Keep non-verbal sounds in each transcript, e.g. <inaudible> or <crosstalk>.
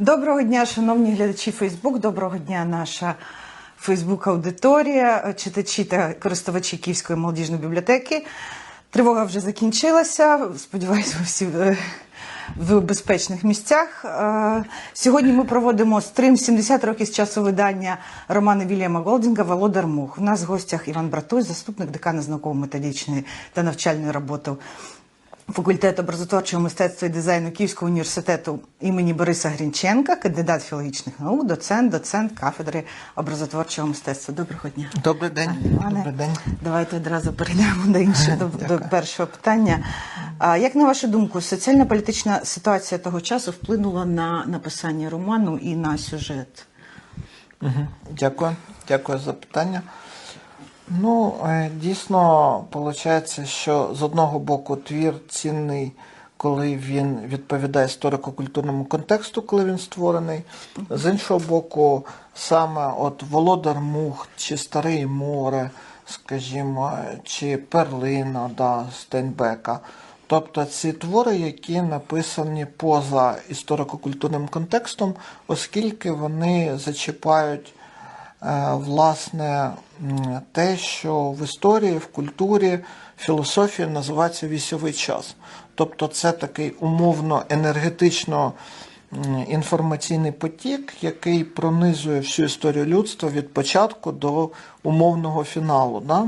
Доброго дня, шановні глядачі Фейсбук. Доброго дня, наша Фейсбук-аудиторія, читачі та користувачі Київської молодіжної бібліотеки. Тривога вже закінчилася. Сподіваюся, ви всі е, в безпечних місцях. Е, Сьогодні ми проводимо стрим 70 років з часу видання роману Вільяма Голдінга Володар Мух. У нас в гостях Іван Братусь, заступник декана з науково-методичної та навчальної роботи факультету образотворчого мистецтва і дизайну Київського університету імені Бориса Грінченка, кандидат філологічних наук, доцент, доцент кафедри образотворчого мистецтва. Доброго дня. Добрий день. Пане, Добрий день. Давайте одразу перейдемо до іншого до, до першого питання. А як на вашу думку, соціально-політична ситуація того часу вплинула на написання роману і на сюжет? Угу. Дякую. Дякую за питання. Ну, е, дійсно, виходить, що з одного боку твір цінний, коли він відповідає історико-культурному контексту, коли він створений. З іншого боку, саме от Володар Мух чи Старе море, скажімо, чи Перлина да, Стейнбека. Тобто ці твори, які написані поза історико-культурним контекстом, оскільки вони зачіпають власне те, що в історії, в культурі, філософії називається вісьовий час. Тобто це такий умовно енергетично інформаційний потік, який пронизує всю історію людства від початку до умовного фіналу. Да?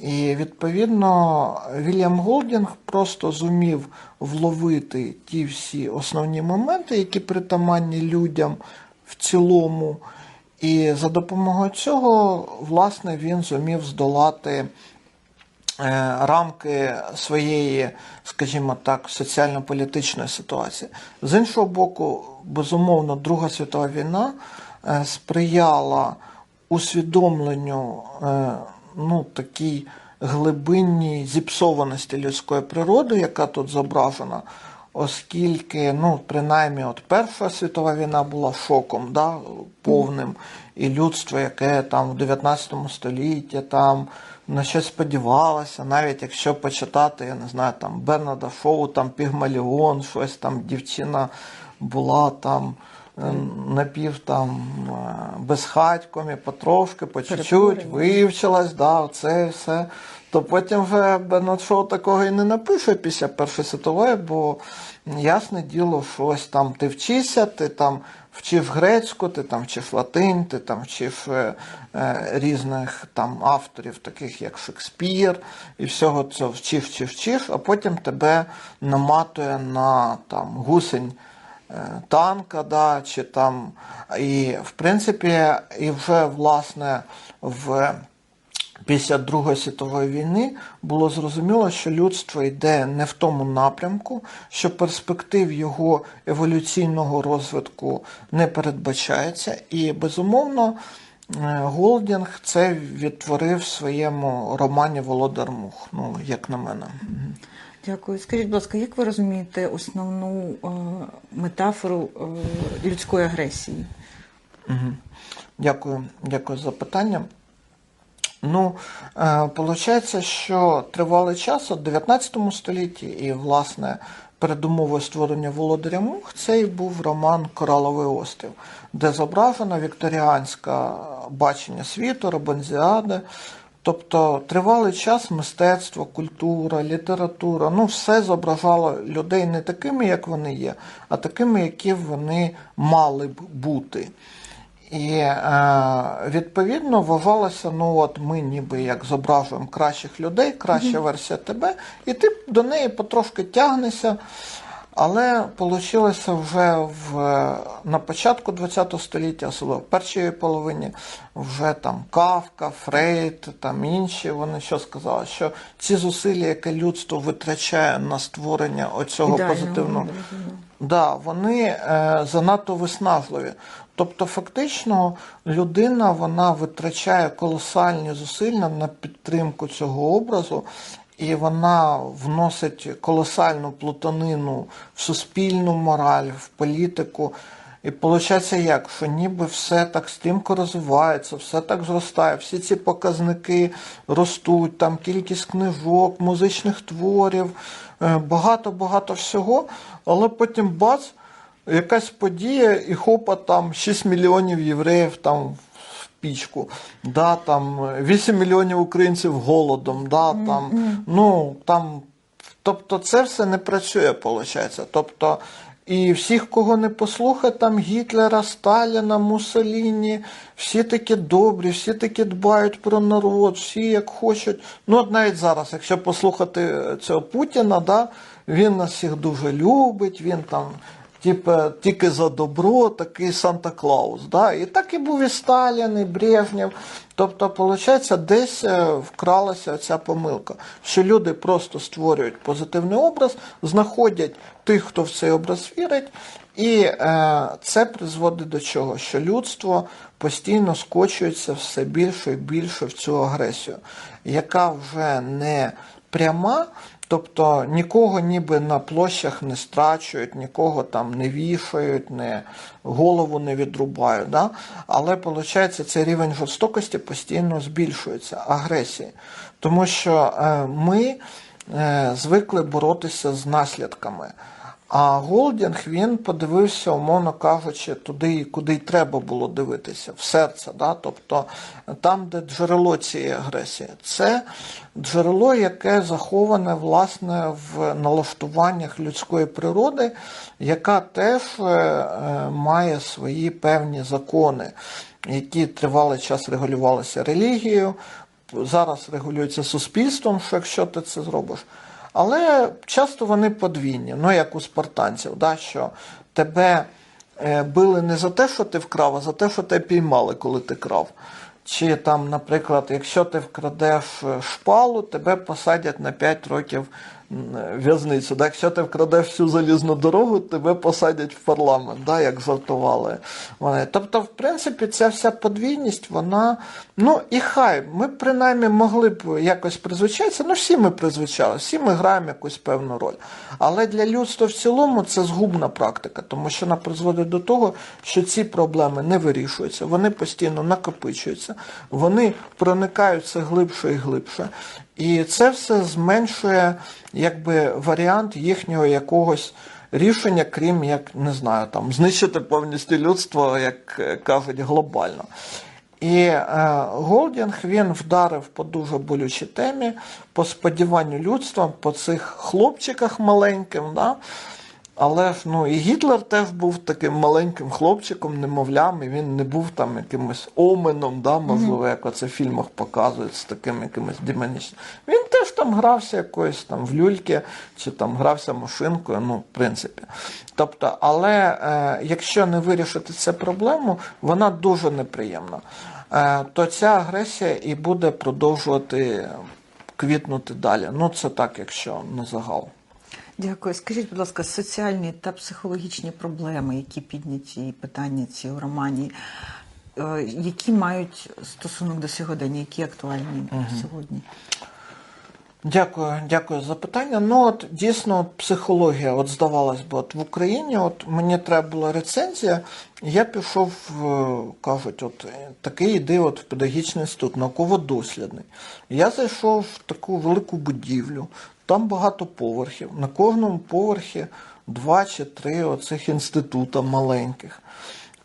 І відповідно Вільям Голдінг просто зумів вловити ті всі основні моменти, які притаманні людям в цілому. І за допомогою цього, власне, він зумів здолати е, рамки своєї, скажімо так, соціально-політичної ситуації. З іншого боку, безумовно, Друга світова війна е, сприяла усвідомленню е, ну, такій глибинній зіпсованості людської природи, яка тут зображена, оскільки, ну, принаймні, от Перша світова війна була шоком да, повним, і людство, яке там в 19 столітті там на щось сподівалося, навіть якщо почитати, я не знаю, там Бернарда Шоу, там Пігмаліон, щось там дівчина була там е, напів там е, безхатьком і потрошки, по чуть-чуть вивчилась, да, це все. То потім вже Бернард Шоу такого і не напише після Першої світової, бо ясне діло, що ось там ти вчишся, ти там вчив грецьку, ти там вчив латинь, ти там вчив е, е, різних там авторів, таких як Шекспір, і всього цього вчив, вчив, вчив, а потім тебе наматує на там гусень е, танка, да, чи там, і в принципі, і вже власне в після Другої світової війни було зрозуміло, що людство йде не в тому напрямку, що перспектив його еволюційного розвитку не передбачається, і безумовно. е, Голдінг це відтворив в своєму романі Володар Мух, ну, як на мене. Дякую. Скажіть, будь ласка, як ви розумієте основну е, метафору е, людської агресії? Дякую, дякую за питання. Ну, е, виходить, що тривалий час от 19 столітті і, власне, передумовою створення Володаря Мух це і був роман Кораловий острів, де зображено вікторіанське бачення світу, Робензіади. Тобто тривалий час мистецтво, культура, література, ну все зображало людей не такими, як вони є, а такими, які вони мали б бути. І е, відповідно вважалося, ну от ми ніби як зображуємо кращих людей, краща версія тебе, і ти до неї потрошки тягнешся. Але вийшло вже в, на початку ХХ століття, особливо в першій половині, вже там Кавка, Фрейд, там інші, вони що сказали, що ці зусилля, яке людство витрачає на створення оцього Ідеального позитивного. Да, вони е, занадто виснажливі. Тобто, фактично, людина вона витрачає колосальні зусилля на підтримку цього образу, і вона вносить колосальну плутанину в суспільну мораль, в політику. І виходить як, що ніби все так стрімко розвивається, все так зростає, всі ці показники ростуть, там кількість книжок, музичних творів, е, багато-багато всього, але потім бац, якась подія, і хопа, там 6 мільйонів євреїв там в пічку, да, там 8 мільйонів українців голодом, да, там, ну, там, тобто це все не працює, виходить. Тобто, і всіх, кого не послухати, там Гітлера, Сталіна, Муссоліні, всі такі добрі, всі такі дбають про народ, всі як хочуть. Ну, от навіть зараз, якщо послухати цього Путіна, да, він нас всіх дуже любить, він там. Типу, тільки за добро, такий Санта Клаус. Да? І так і був і Сталін, і Брежнєв. Тобто, виходить, десь е, вкралася ця помилка, що люди просто створюють позитивний образ, знаходять тих, хто в цей образ вірить, і е, це призводить до чого? Що людство постійно скочується все більше і більше в цю агресію, яка вже не пряма. Тобто нікого ніби на площах не страчують, нікого там не вішають, не, голову не відрубають. Да? Але виходить, цей рівень жорстокості постійно збільшується, агресії. Тому що е, ми е, звикли боротися з наслідками. А Голдінг він подивився, умовно кажучи, туди, куди й треба було дивитися, в серце. Да? Тобто там, де джерело цієї агресії, це джерело, яке заховане власне в налаштуваннях людської природи, яка теж е, е, має свої певні закони, які тривалий час регулювалися релігією, зараз регулюються суспільством, що якщо ти це зробиш. Але часто вони подвійні, ну як у спартанців, да, що тебе е, били не за те, що ти вкрав, а за те, що тебе піймали, коли ти крав. Чи там, наприклад, якщо ти вкрадеш е, шпалу, тебе посадять на 5 років в'язницю. Да? Якщо ти вкрадеш всю залізну дорогу, тебе посадять в парламент, да? як жартували вони. Тобто, в принципі, ця вся подвійність, вона, ну і хай, ми принаймні могли б якось призвичатися, ну всі ми призвичали, всі ми граємо якусь певну роль. Але для людства в цілому це згубна практика, тому що вона призводить до того, що ці проблеми не вирішуються, вони постійно накопичуються, вони проникають все глибше і глибше. І це все зменшує якби варіант їхнього якогось рішення, крім як не знаю, там знищити повністю людство, як е, кажуть, глобально. І е, Голдінг він вдарив по дуже болючій темі, по сподіванню людства, по цих хлопчиках маленьким. Да? Але ж ну і Гітлер теж був таким маленьким хлопчиком, немовлям, і він не був там якимось оменом, да, можливо, як оце в фільмах показують з таким якимось демонічним. Він теж там грався якоюсь там в люльки, чи там грався машинкою, ну, в принципі. Тобто, але е, якщо не вирішити цю проблему, вона дуже неприємна. Е, то ця агресія і буде продовжувати квітнути далі. Ну, це так, якщо на загал. Дякую. Скажіть, будь ласка, соціальні та психологічні проблеми, які підняті і питання ці у романі, е, які мають стосунок до сьогодення, які актуальні сьогодні? Дякую, дякую за питання. Ну от дійсно психологія, от здавалось би, от в Україні, от мені треба була рецензія, я пішов, кажуть, от такий іди от в педагогічний інститут, науково-дослідний. Я зайшов в таку велику будівлю, там багато поверхів. На кожному поверхі два чи три оцих інститута маленьких.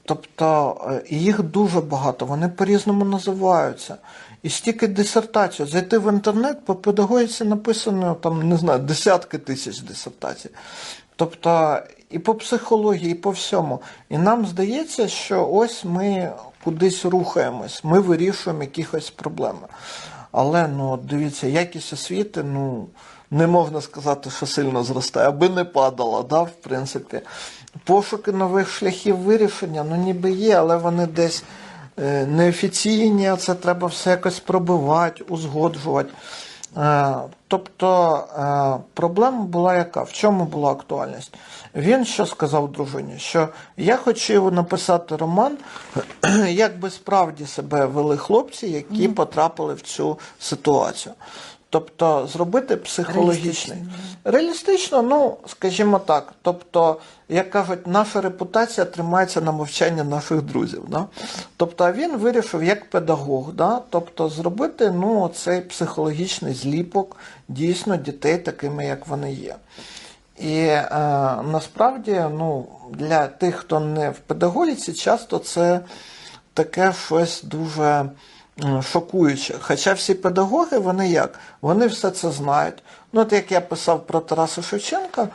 Тобто е, їх дуже багато, вони по-різному називаються. І стільки дисертацій. Зайти в інтернет по педагогіці написано там, не знаю, десятки тисяч дисертацій. Тобто і по психології, і по всьому. І нам здається, що ось ми кудись рухаємось, ми вирішуємо якісь проблеми. Але ну, дивіться, якість освіти, ну, не можна сказати, що сильно зростає, аби не падала, да, в принципі. Пошуки нових шляхів вирішення, ну ніби є, але вони десь неофіційні, а це треба все якось пробивати, узгоджувати. Е, Тобто е, проблема була яка? В чому була актуальність? Він що сказав дружині? Що я хотів написати роман, <clears throat> як би справді себе вели хлопці, які потрапили в цю ситуацію. Тобто зробити психологічний. Реалістично, ну, скажімо так. Тобто, як кажуть, наша репутація тримається на мовчанні наших друзів. Да? Тобто, він вирішив як педагог, да? тобто зробити ну, цей психологічний зліпок дійсно дітей такими, як вони є. І е, насправді, ну, для тих, хто не в педагогіці, часто це таке щось дуже шокуюче. Хоча всі педагоги, вони як? Вони все це знають. Ну, от як я писав про Тараса Шевченка,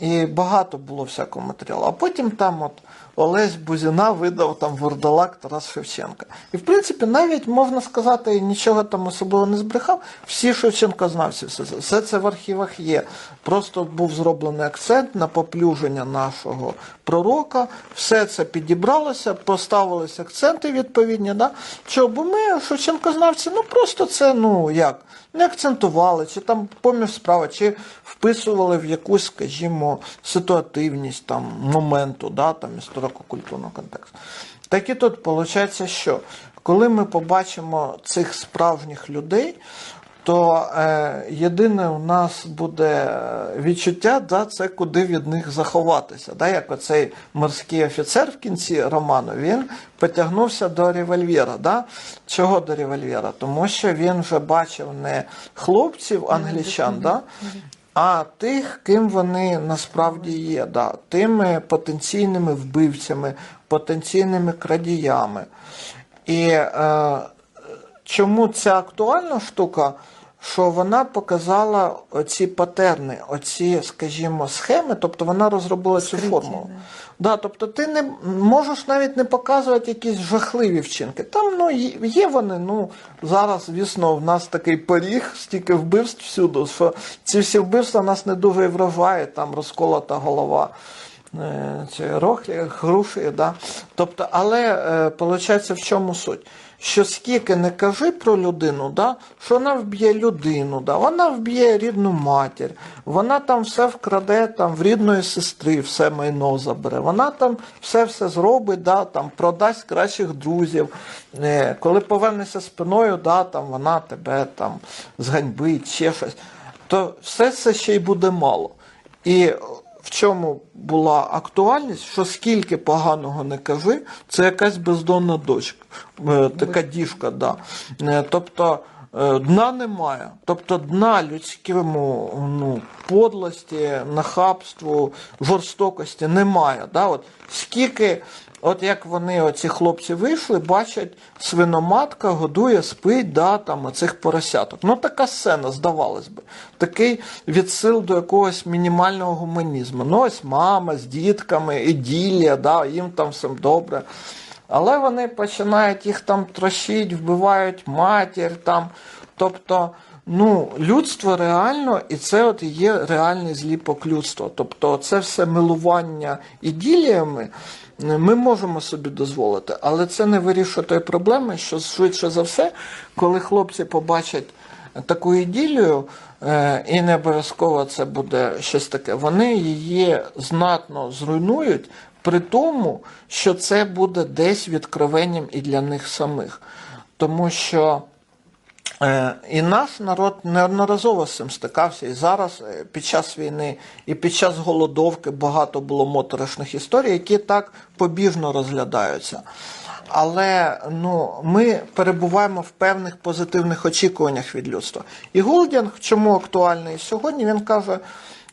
і багато було всякого матеріалу. А потім там от Олесь Бузіна видав там Вордалак Тарас Шевченка. І в принципі, навіть можна сказати, нічого там особливо не збрехав. Всі Шевченкознавці, все, це- все це в архівах є. Просто був зроблений акцент на поплюження нашого пророка. Все це підібралося, поставилися акценти відповідні. Да? Чого? Бо ми, Шевченкознавці, ну просто це, ну як, не акцентували, чи там поміж справа, чи вписували в якусь, скажімо, ситуативність там, моменту, да, там, історико-культурного контексту. Так і тут виходить, що коли ми побачимо цих справжніх людей, то е, єдине у нас буде відчуття, да, це куди від них заховатися. Да, як оцей морський офіцер в кінці роману, він потягнувся до револьвера. Да? Чого до револьвера? Тому що він вже бачив не хлопців англічан, да? а тих, ким вони насправді є, да? тими потенційними вбивцями, потенційними крадіями. І е, чому ця актуальна штука? Що вона показала оці патерни, оці, скажімо, схеми, тобто вона розробила цю формулу. Да, тобто ти не можеш навіть не показувати якісь жахливі вчинки. Там ну, є- вони, ну зараз, звісно, в нас такий поріг, стільки вбивств всюди, що ці всі вбивства нас не дуже і вражають, там розколота голова е, ці рохлі, груші, да. Тобто, але е, виходить, в чому суть? Що скільки не кажи про людину, да, що вона вб'є людину, да, вона вб'є рідну матір, вона там все вкраде там, в рідної сестри, все майно забере, вона там все все зробить, да, там, продасть кращих друзів. Е, коли повернешся спиною, да, там, вона тебе там, зганьбить, ще щось, то все це ще й буде мало. І в чому була актуальність, що скільки поганого не кажи, це якась бездонна дочка, е, така діжка, да. Е, Тобто е, дна немає. Тобто дна людському ну, подлості, нахабству, жорстокості немає. Да? От скільки, от як вони, оці хлопці вийшли, бачать, свиноматка годує, спить, да, там, оцих поросяток. Ну така сцена, здавалось би. Такий відсил до якогось мінімального гуманізму. Ну, ось мама з дітками, іділія, да, їм там все добре. Але вони починають їх там трощити, вбивають матір там. Тобто, ну, людство реально, і це от є реальний зліпок людства. Тобто, це все милування іділіями ми можемо собі дозволити, але це не вирішує тої проблеми, що швидше за все, коли хлопці побачать таку іділію, е, і не обов'язково це буде щось таке, вони її знатно зруйнують. При тому, що це буде десь відкровенням і для них самих. Тому що І наш народ неодноразово з цим стикався. І зараз е, під час війни, і під час голодовки багато було моторошних історій, які так побіжно розглядаються. Але ну, ми перебуваємо в певних позитивних очікуваннях від людства. І Голдінг, чому актуальний сьогодні, він каже.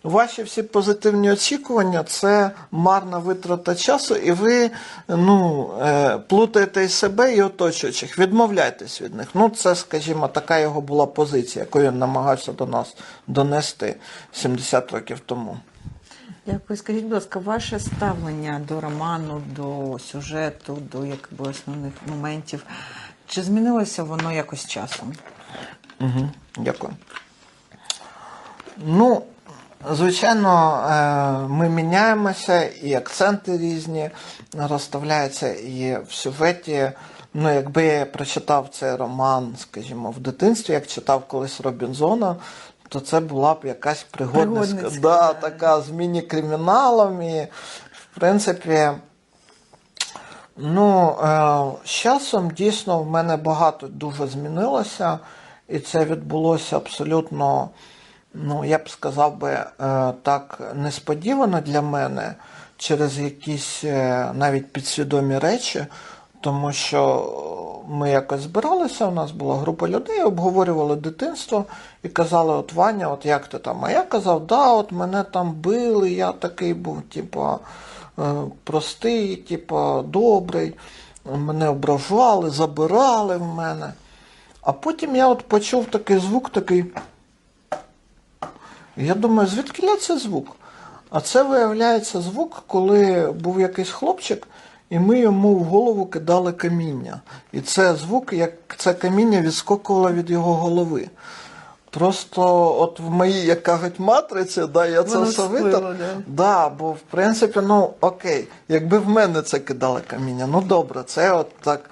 Ваші всі позитивні очікування це марна витрата часу, і ви ну, е, плутаєте і себе і оточуючих. Відмовляйтесь від них. Ну, це, скажімо, така його була позиція, яку він намагався до нас донести 70 років тому. Дякую. Скажіть, будь ласка, ваше ставлення до роману, до сюжету, до якби основних моментів, чи змінилося воно якось часом? Угу, дякую. Ну, звичайно, е, ми міняємося, і акценти різні розставляються, і в сюжеті. Ну, якби я прочитав цей роман, скажімо, в дитинстві, як читав колись Робінзона, то це була б якась пригодницька, да. така з міні-криміналом. І, в принципі, Ну, е, з часом дійсно в мене багато дуже змінилося, і це відбулося абсолютно, ну, я б сказав би, е, так несподівано для мене через якісь е, навіть підсвідомі речі, тому що ми якось збиралися, у нас була група людей, обговорювали дитинство і казали, от Ваня, от як ти там? А я казав, да, от мене там били, я такий був, типа, е, простий, типа, добрий, мене ображали, забирали в мене. А потім я от почув такий звук, такий. Я думаю, звідки це звук? А це виявляється звук, коли був якийсь хлопчик, і ми йому в голову кидали каміння. І це звук, як це каміння відскокувало від його голови. Просто от в моїй, як кажуть, матриці, да, я це все витер. Да, бо в принципі, ну окей, якби в мене це кидали каміння, ну добре, це от так.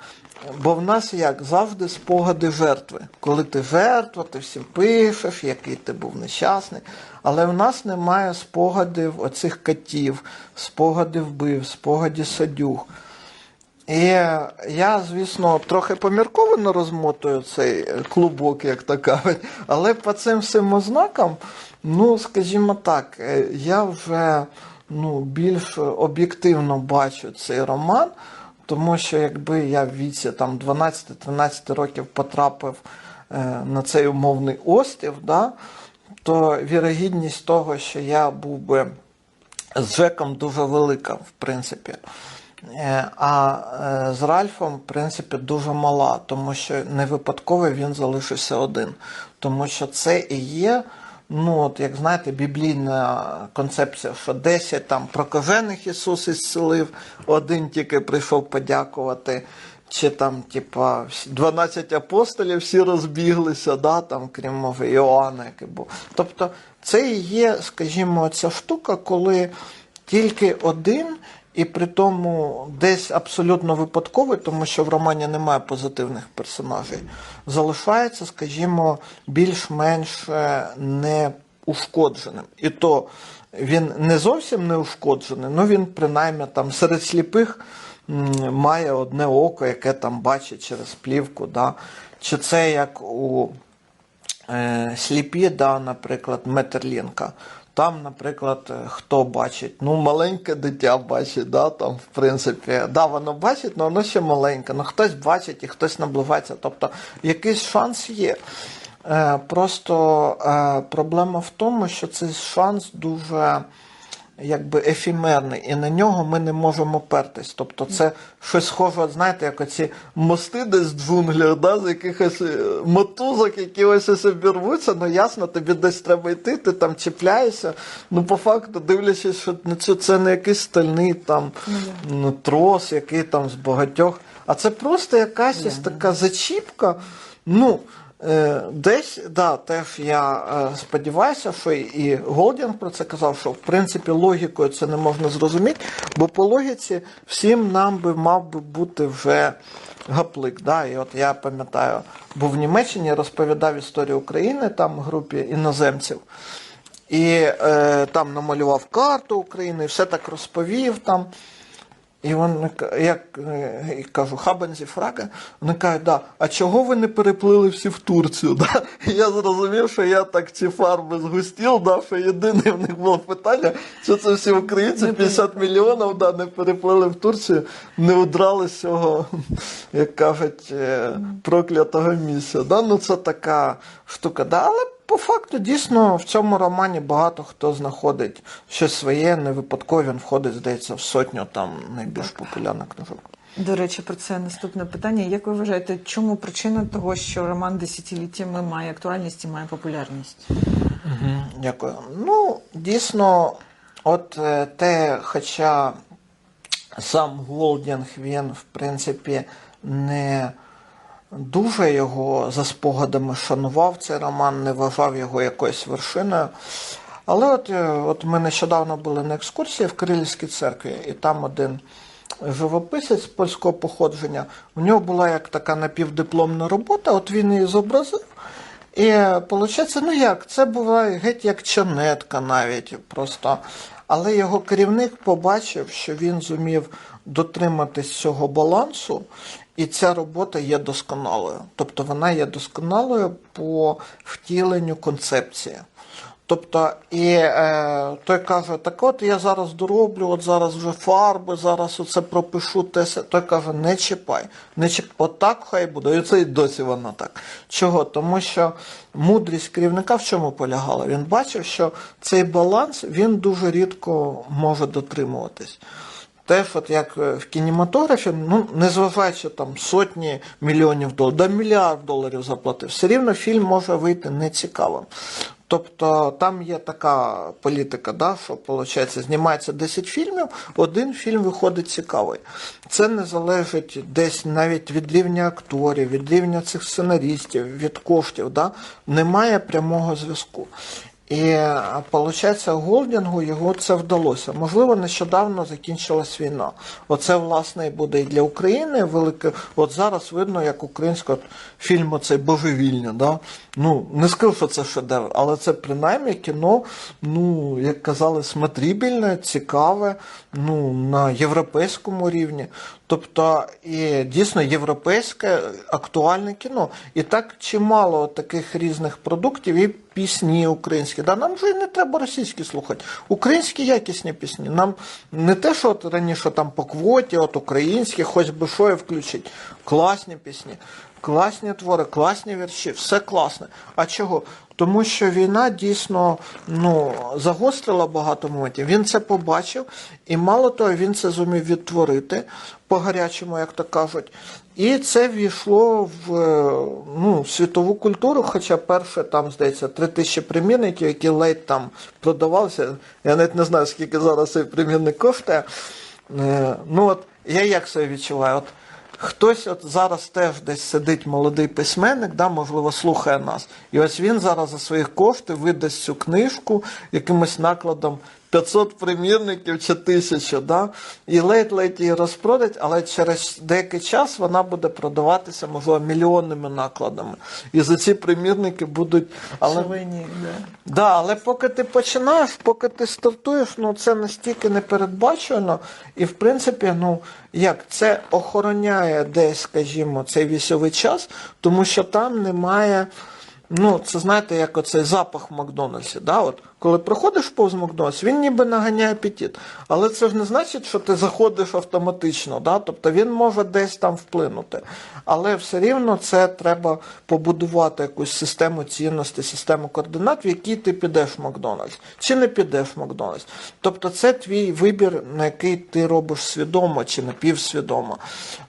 Бо в нас як завжди спогади жертви. Коли ти жертва, ти всім пишеш, який ти був нещасний. Але в нас немає спогадів оцих котів, спогадів вбив, спогадів садюг. І я, звісно, трохи помірковано розмотую цей клубок, як то кажуть, але по цим всім ознакам, ну, скажімо так, е, я вже ну, більш об'єктивно бачу цей роман, тому що якби я в віці там 12-13 років потрапив е, на цей умовний острів, да, то вірогідність того, що я був би з Джеком дуже велика, в принципі. Е, А е, з Ральфом, в принципі, дуже мала, тому що не випадково він залишився один. Тому що це і є, ну, от, як знаєте, біблійна концепція, що 10 там прокажених Ісус ісцелив, один тільки прийшов подякувати. Чи там, типа, всі- 12 апостолів всі розбіглися, да, там, крім може, Іоанна, який був. Тобто, це і є, скажімо, ця штука, коли тільки один, і при тому десь абсолютно випадковий, тому що в романі немає позитивних персонажей, залишається, скажімо, більш-менш е, неушкодженим. І то він не зовсім не ушкоджений, ну він принаймні там серед сліпих має одне око, яке там бачить через плівку. Да? Чи це як у е, сліпі, да, наприклад, Метерлінка. Там, наприклад, е, хто бачить? Ну, маленьке дитя бачить, да, там, в принципі, да, воно бачить, але воно ще маленьке. Ну, хтось бачить і хтось наближається. Тобто якийсь шанс є. Е, просто е, проблема в тому, що цей шанс дуже якби ефімерний, і на нього ми не можемо пертись. Тобто це щось схоже, знаєте, як оці мости десь в джунглях, да, з якихось е, мотузок, які ось ось обірвуться, ну ясно, тобі десь треба йти, ти там чіпляєшся. Ну, по факту, дивлячись, що на цю- це не якийсь стальний там ну, трос, який там з багатьох. А це просто якась ось така зачіпка. Ну, Десь, да, теж я е, сподіваюся, що і Голдінг про це казав, що в принципі логікою це не можна зрозуміти, бо по логіці всім нам би мав би бути вже гаплик. Да? І от я пам'ятаю, був в Німеччині, розповідав історію України там групі іноземців. І е, там намалював карту України, все так розповів там. І ка- я е, кажу, хабензі фрага. Вони кажуть, да, а чого ви не переплили всі в Турцію? <laughs> Да? І я зрозумів, що я так ці фарби згустів, да, що єдине в них було питання, що це всі українці 50 мільйонів да, не переплили в Турцію, не удрали з цього, як кажуть, е, проклятого місця. Да? Ну це така штука. Да? Але по факту, дійсно, в цьому романі багато хто знаходить щось своє, не випадково він входить, здається, в сотню там найбільш популярних книжок. До речі, про це наступне питання. Як ви вважаєте, чому причина того, що роман десятиліттями має актуальність і має популярність? Дякую. Ну, дійсно, от е, те, хоча сам Голдінг, він, в принципі, не дуже його за спогадами шанував цей роман, не вважав його якоюсь вершиною. Але от, е, от ми нещодавно були на екскурсії в Кирилівській церкві, і там один живописець польського походження, у нього була як така напівдипломна робота, от він її зобразив. І виходить, ну як, це була геть як чанетка навіть просто. Але його керівник побачив, що він зумів дотриматись цього балансу, і ця робота є досконалою. Тобто вона є досконалою по втіленню концепції. Тобто, і е, той каже, так от я зараз дороблю, от зараз вже фарби, зараз оце пропишу те. Той каже, не чіпай, не чіп... отак хай буде. І це і досі воно так. Чого? Тому що мудрість керівника в чому полягала? Він бачив, що цей баланс він дуже рідко може дотримуватись. Теж, от як е, в кінематографі, ну незважаючи там сотні мільйонів доларів, до мільярд доларів заплатив, все рівно фільм може вийти нецікавим. Тобто там є така політика, да, що виходить, знімається 10 фільмів, один фільм виходить цікавий. Це не залежить десь навіть від рівня акторів, від рівня цих сценаристів, від коштів. Да? Немає прямого зв'язку. І виходить, Голдінгу його це вдалося. Можливо, нещодавно закінчилась війна. Оце, власне, буде і для України велике. От зараз видно, як українська от, фільм оцей божевільня. Да? Ну, не скажу, що це шедевр, але це принаймні кіно, ну, як казали, смотрибельне, цікаве, ну, на європейському рівні. Тобто, і дійсно європейське актуальне кіно. І так чимало таких різних продуктів і пісні українські. Да? Нам вже не треба російські слухати. Українські якісні пісні. Нам не те, що от раніше там по квоті, от українські, хоч би що і включить. Класні пісні, класні твори, класні вірші, все класне. А чого? Тому що війна дійсно ну, загострила багато моментів. Він це побачив, і мало того, він це зумів відтворити по-гарячому, як то кажуть. І це ввійшло в е, ну, світову культуру, хоча перше там, здається, три тисячі примірників, які ледь там продавалися. Я навіть не знаю, скільки зараз цей примірник коштує. Е, Ну от я як себе відчуваю? От Хтось от зараз теж десь сидить молодий письменник, да, можливо, слухає нас. І ось він зараз за свої кошти видасть цю книжку якимось накладом 500 примірників чи 1000, да, і ледь-ледь її розпродать, але через деякий час вона буде продаватися, можливо, мільйонними накладами. І за ці примірники будуть. Але... Шалені, да. Да, але поки ти починаєш, поки ти стартуєш, ну це настільки непередбачено. І в принципі, ну як це охороняє десь, скажімо, цей вісьовий час, тому що там немає. Ну, це знаєте, як оцей запах в Макдональдсі. Да? От, коли проходиш повз Макдональдс, він ніби наганяє апетит. Але це ж не значить, що ти заходиш автоматично. Да? Тобто він може десь там вплинути. Але все рівно це треба побудувати якусь систему цінностей, систему координат, в якій ти підеш в Макдональдс. Чи не підеш в Макдональдс. Тобто це твій вибір, на який ти робиш свідомо чи напівсвідомо.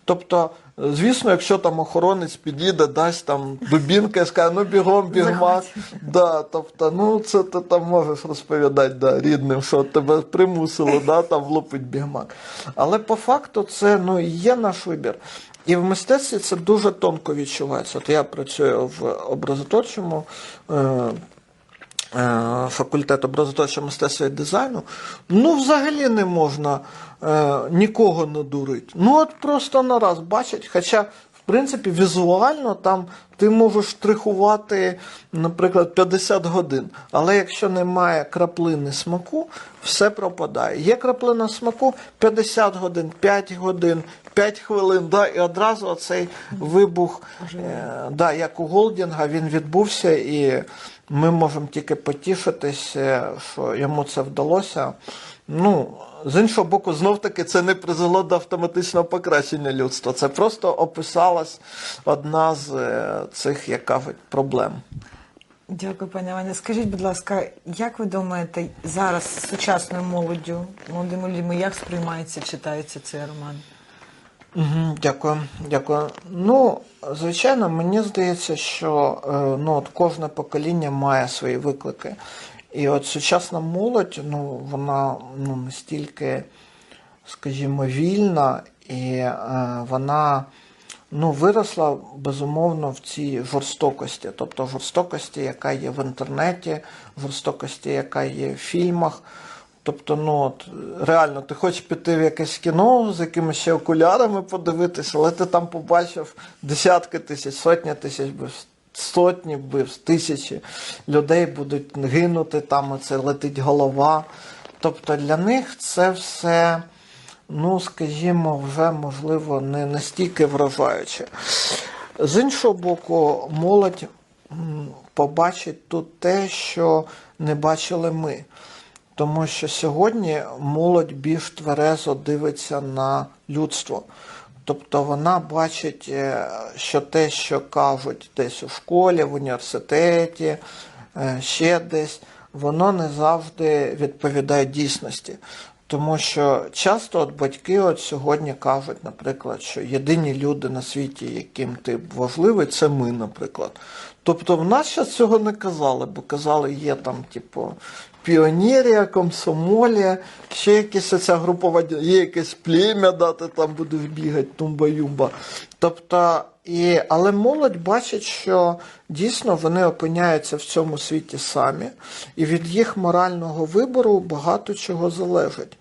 Тобто, звісно, якщо там охоронець підійде, дасть там дубінка і скаже, ну бігом, бігмак. Да, тобто, ну це ти там можеш розповідати да, рідним, що тебе примусило да, там влупить бігмак. Але по факту це ну, є наш вибір. І в мистецтві це дуже тонко відчувається. От я працюю в образотворчому е, е, факультет образотворчого мистецтва і дизайну. Ну, взагалі не можна е, нікого надурити. Ну, от просто на раз бачать. Хоча, в принципі, візуально там ти можеш штрихувати, наприклад, 50 годин. Але якщо немає краплини смаку, все пропадає. Є краплина смаку 50 годин, 5 годин, 5 хвилин, да, і одразу цей вибух, е, да, як у Голдінга, він відбувся, і ми можемо тільки потішитися, що йому це вдалося. Ну, з іншого боку, знов таки це не призвело до автоматичного покращення людства. Це просто описалась одна з е, цих, як кажуть, проблем. Дякую, пані Ваня. Скажіть, будь ласка, як ви думаєте, зараз з сучасною молоддю, молодими людьми, як сприймається, читається цей роман? Дякую, дякую. Ну, звичайно, мені здається, що е, ну, от кожне покоління має свої виклики. І от сучасна молодь, ну, вона ну, настільки, скажімо, вільна, і е, вона ну, виросла безумовно в цій жорстокості, тобто жорстокості, яка є в інтернеті, жорстокості, яка є в фільмах. Тобто, ну от реально, ти хочеш піти в якесь кіно з якимись ще окулярами подивитися, але ти там побачив десятки тисяч, сотні тисяч вбивств, сотні вбивств, тисячі людей будуть гинути, там оце летить голова. Тобто для них це все, ну скажімо, вже можливо не настільки вражаюче. З іншого боку, молодь побачить тут те, що не бачили ми. Тому що сьогодні молодь більш тверезо дивиться на людство. Тобто вона бачить, е, що те, що кажуть десь у школі, в університеті, е, ще десь, воно не завжди відповідає дійсності. Тому що часто от батьки от сьогодні кажуть, наприклад, що єдині люди на світі, яким ти важливий, це ми, наприклад. Тобто в нас ще цього не казали, бо казали, є там, типу, піонерія, комсомолія, ще якась оця групова, є якесь плем'я, да, ти там будеш бігати, тумба-юмба. Тобто, і, але молодь бачить, що дійсно вони опиняються в цьому світі самі, і від їх морального вибору багато чого залежить.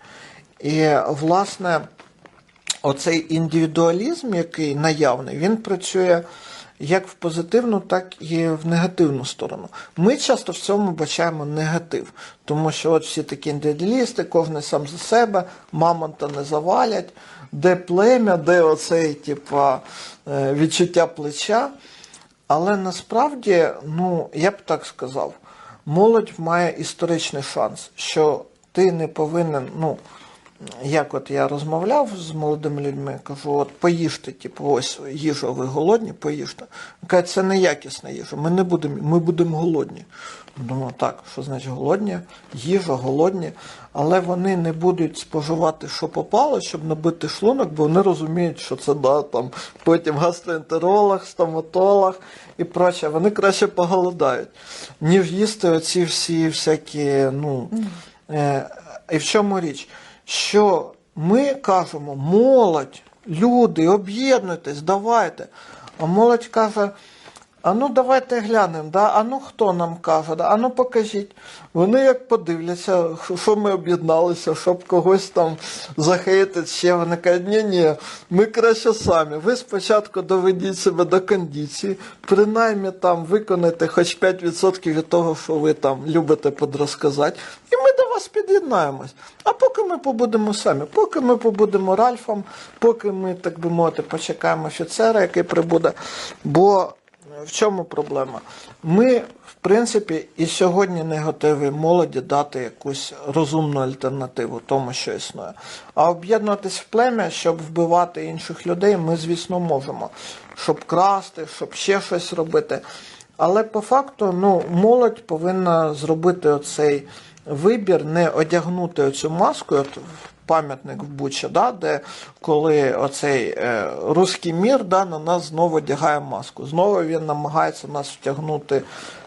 І, власне, оцей індивідуалізм, який наявний, він працює як в позитивну, так і в негативну сторону. Ми часто в цьому бачаємо негатив, тому що от всі такі індивідуалісти, кожен сам за себе, мамонта не завалять, де плем'я, де оцей, типа, е, відчуття плеча. Але насправді, ну, я б так сказав, молодь має історичний шанс, що ти не повинен, ну, як от я розмовляв з молодими людьми, кажу, от поїжте, типу, ось їжа, ви голодні, поїжте. Каже, це не якісна їжа, ми не будемо, ми будемо голодні. Думаю, так, що значить голодні? Їжа, голодні, але вони не будуть споживати, що попало, щоб набити шлунок, бо вони розуміють, що це да, там, потім гастроентеролог, стоматолог і проче. Вони краще поголодають, ніж їсти оці всі всякі, ну. Е, і в чому річ? Що ми кажемо, молодь, люди, об'єднуйтесь, давайте. А молодь каже, а ну давайте глянемо, да? а ну хто нам каже, да? а ну покажіть. Вони як подивляться, що ми об'єдналися, щоб когось там захейтити ще. Вони кажуть, ні, ні, ми краще самі. Ви спочатку доведіть себе до кондиції, принаймні там виконайте хоч 5% від того, що ви там любите подрозказати, і ми до вас під'єднаємось. А поки ми побудемо самі, поки ми побудемо Ральфом, поки ми, так би мовити, почекаємо офіцера, який прибуде. Бо в чому проблема? Ми, в принципі, і сьогодні не готові молоді дати якусь розумну альтернативу тому, що існує. А об'єднуватись в плем'я, щоб вбивати інших людей, ми, звісно, можемо. Щоб красти, щоб ще щось робити. Але по факту, ну, молодь повинна зробити оцей вибір, не одягнути оцю маску. От пам'ятник в Бучі, да, де коли оцей е, руський мір да, на нас знову одягає маску. Знову він намагається нас втягнути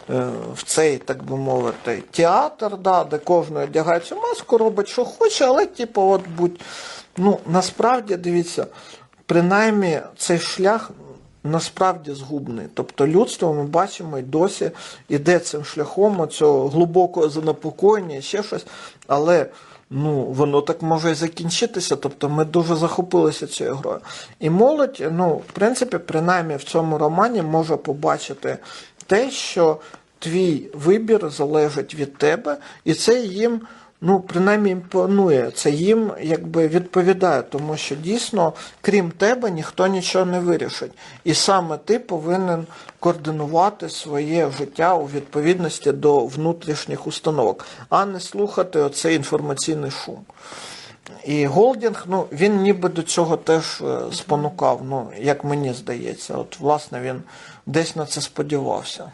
е, в цей, так би мовити, театр, да, де кожен одягає цю маску, робить, що хоче, але типу, от будь. Ну, насправді, дивіться, принаймні цей шлях насправді згубний. Тобто людство ми бачимо і досі іде цим шляхом цього глибокого занепокоєння ще щось. Але ну, воно так може і закінчитися. Тобто ми дуже захопилися цією грою. І молодь, ну, в принципі, принаймні в цьому романі може побачити те, що твій вибір залежить від тебе, і це їм. Ну, принаймні імпонує, це їм якби відповідає, тому що дійсно, крім тебе, ніхто нічого не вирішить. І саме ти повинен координувати своє життя у відповідності до внутрішніх установок, а не слухати оцей інформаційний шум. І Голдінг, ну, він ніби до цього теж е, спонукав, ну, як мені здається. От, власне, він десь на це сподівався.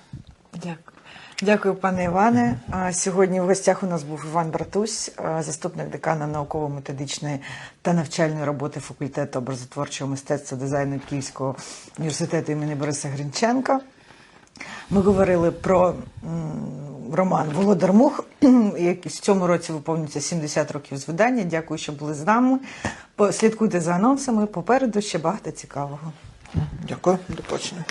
Дякую. Дякую, пане Іване. Сьогодні в гостях у нас був Іван Братусь, заступник декана науково-методичної та навчальної роботи факультету образотворчого мистецтва дизайну Київського університету імені Бориса Гринченка. Ми говорили про роман Володар Мух, <clears throat> який в цьому році виповнюється 70 років з видання. Дякую, що були з нами. Слідкуйте за анонсами. Попереду ще багато цікавого. Дякую, до побачення.